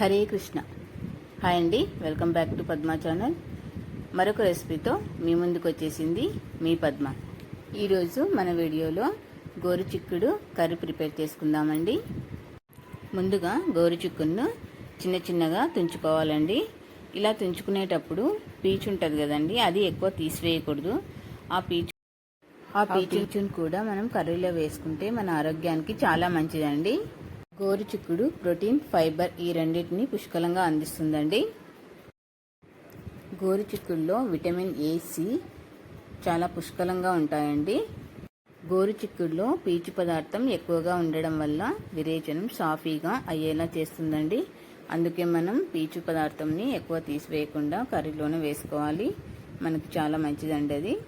Hare Krishna. Hi అండి welcome back to Padma channel. మరొక రెసిపీతో మీ ముందుకు వచ్చేసింది మీ పద్మ. ఈరోజు మన వీడియోలో గోరు చిక్కుడు కర్రీ ప్రిపేర్ చేసుకుందామండి. ముందుగా గోరు చిక్కుడును చిన్న చిన్నగా తుంచుకోవాలండి. ఇలా తుంచుకునేటప్పుడు పీచు ఉంటుంది కదండి అది ఎక్కువ తీసివేయకూడదు. ఆ పీచు ఆ పీచును కూడా మనం కర్రీలో వేసుకుంటే మన ఆరోగ్యానికి చాలా మంచిదండి. గోరు చిక్కుడు ప్రోటీన్ ఫైబర్ ఈ రెండింటిని పుష్కలంగా అందిస్తుందండి. గోరు చిక్కుడులో విటమిన్ ఏ సి చాలా పుష్కలంగా ఉంటాయండి. గోరు చిక్కుడులో పీచు పదార్థం ఎక్కువగా ఉండడం వల్ల విరేచనం సాఫీగా అయ్యేలా చేస్తుందండి. అందుకే మనం పీచు పదార్థంని ఎక్కువ తీసివేయకుండా కర్రీలోనే వేసుకోవాలి. మనకి చాలా మంచిదండి అది.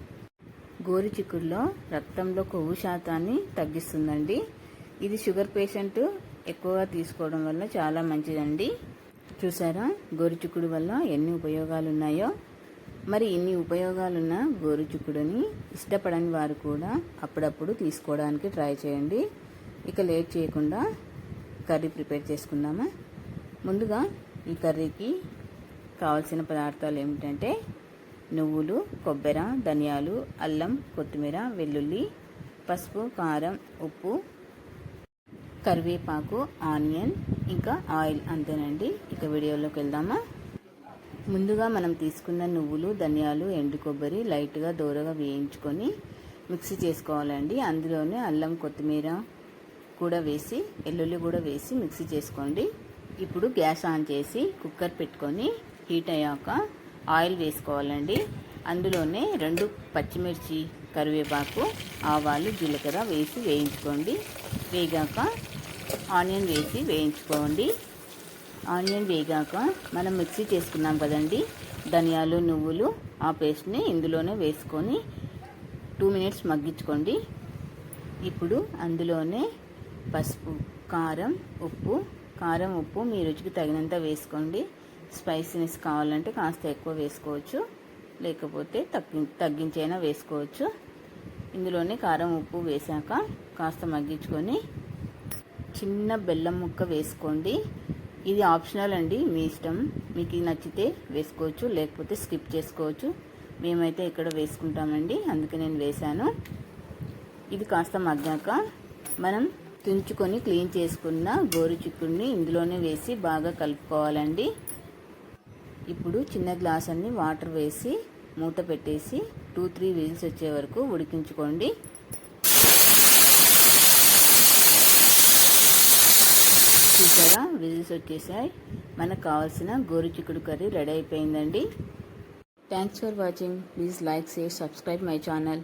గోరు చిక్కుడులో రక్తంలో కొవ్వు శాతాన్ని తగ్గిస్తుందండి. ఇది షుగర్ పేషెంట్ ఎక్కువగా తీసుకోవడం వల్ల చాలా మంచిదండి. చూసారా? గోరుచుక్కుడు వల్ల ఎన్ని ఉపయోగాలు ఉన్నాయో మరి ఇన్ని ఉపయోగాలున్న గోరుచుక్కుడుని ఇష్టపడని వారు కూడా అప్పుడప్పుడు తీసుకోవడానికి ట్రై చేయండి. ఇక లేట్ చేయకుండా కర్రీ ప్రిపేర్ చేసుకుందామా? ముందుగా ఈ కర్రీకి కావాల్సిన పదార్థాలు ఏమిటంటే నువ్వులు కొబ్బరి ధనియాలు అల్లం కొత్తిమీర వెల్లుల్లి పసుపు కారం ఉప్పు కరివేపాకు ఆనియన్ ఇంకా ఆయిల్ అంతేనండి. ఇక వీడియోలోకి వెళ్దామా? ముందుగా మనం తీసుకున్న నువ్వులు ధనియాలు ఎండు కొబ్బరి లైట్గా దూరగా వేయించుకొని మిక్సీ చేసుకోవాలండి. అందులోనే అల్లం కొత్తిమీర కూడా వేసి వెల్లుల్లి కూడా వేసి మిక్సీ చేసుకోండి. ఇప్పుడు గ్యాస్ ఆన్ చేసి కుక్కర్ పెట్టుకొని హీట్ అయ్యాక ఆయిల్ వేసుకోవాలండి. అందులోనే రెండు పచ్చిమిర్చి కరివేపాకు ఆవాలు జీలకర్ర వేసి వేయించుకోండి. వేగాక ఆనియన్ వేసి వేయించుకోండి. ఆనియన్ వేగాక మనం మిక్సీ చేసుకున్నాం కదండి ధనియాలు నువ్వులు ఆ పేస్ట్ని ఇందులోనే వేసుకొని టూ మినిట్స్ మగ్గించుకోండి. ఇప్పుడు అందులోనే పసుపు కారం ఉప్పు కారం ఉప్పు మీ రుచికి తగినంత వేసుకోండి. స్పైసీనెస్ కావాలంటే కాస్త ఎక్కువ వేసుకోవచ్చు లేకపోతే తగ్గి తగ్గించైనా వేసుకోవచ్చు. ఇందులోనే కారం ఉప్పు వేసాక కాస్త మగ్గించుకొని చిన్న బెల్లం ముక్క వేసుకోండి. ఇది ఆప్షనల్ అండి మీ ఇష్టం. మీకు నచ్చితే వేసుకోవచ్చు లేకపోతే స్కిప్ చేసుకోవచ్చు. మేమైతే ఇక్కడ వేసుకుంటామండి అందుకే నేను వేశాను. ఇది కాస్త మగ్గాక మనం తుంచుకొని క్లీన్ చేసుకున్న గోరు చిక్కుడిని ఇందులోనే వేసి బాగా కలుపుకోవాలండి. ఇప్పుడు చిన్న గ్లాస్ అన్ని వాటర్ వేసి మూత పెట్టేసి టూ త్రీ విజిల్స్ వచ్చే వరకు ఉడికించుకోండి. చూసారా? విజిల్స్ వచ్చేసాయి. మనకు కావాల్సిన గోరు చిక్కుడు కర్రీ రెడీ అయిపోయిందండి. Thanks for watching please like share subscribe my channel